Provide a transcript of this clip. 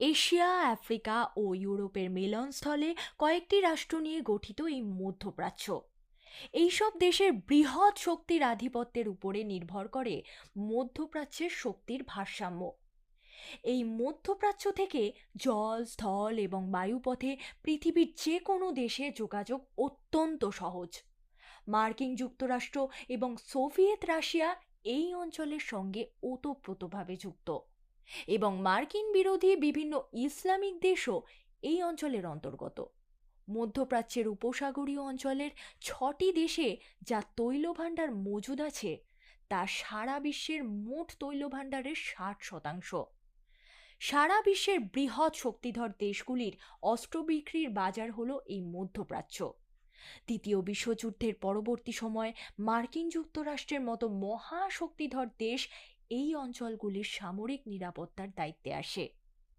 Asia, Africa ও ইউরোপের মিলনস্থলে কয়েকটি রাষ্ট্র নিয়ে গঠিত এই মধ্যপ্রাচ্য। এইসব দেশের বৃহৎ শক্তির আধিপত্যের উপরে নির্ভর করে মধ্যপ্রাচ্যের শক্তির ভারসাম্য। এই মধ্যপ্রাচ্য থেকে জল, স্থল এবং বায়ুপথে পৃথিবীর যে কোনো দেশে যোগাযোগ অত্যন্ত সহজ। মার্কিন যুক্তরাষ্ট্র এবং সোভিয়েত রাশিয়া এই অঞ্চলের সঙ্গে ওতপ্রোতভাবে যুক্ত। এবং মার্কিন বিরোধী বিভিন্ন ইসলামিক দেশও এই অঞ্চলের অন্তর্গত। মধ্যপ্রাচ্যের উপসাগরীয় অঞ্চলের ছটি দেশে যা তৈলভাণ্ডার মজুদ আছে, তা সারা বিশ্বের মোট তৈলভাণ্ডারের ষাট শতাংশ। সারা বিশ্বের বৃহৎ শক্তিধর দেশগুলির অস্ত্র বিক্রির বাজার হলো এই মধ্যপ্রাচ্য। দ্বিতীয় বিশ্বযুদ্ধের পরবর্তী সময়ে মার্কিন যুক্তরাষ্ট্রের মতো মহা শক্তিধর দেশ এই অঞ্চলগুলির সামরিক নিরাপত্তার দায়িত্বে আসে।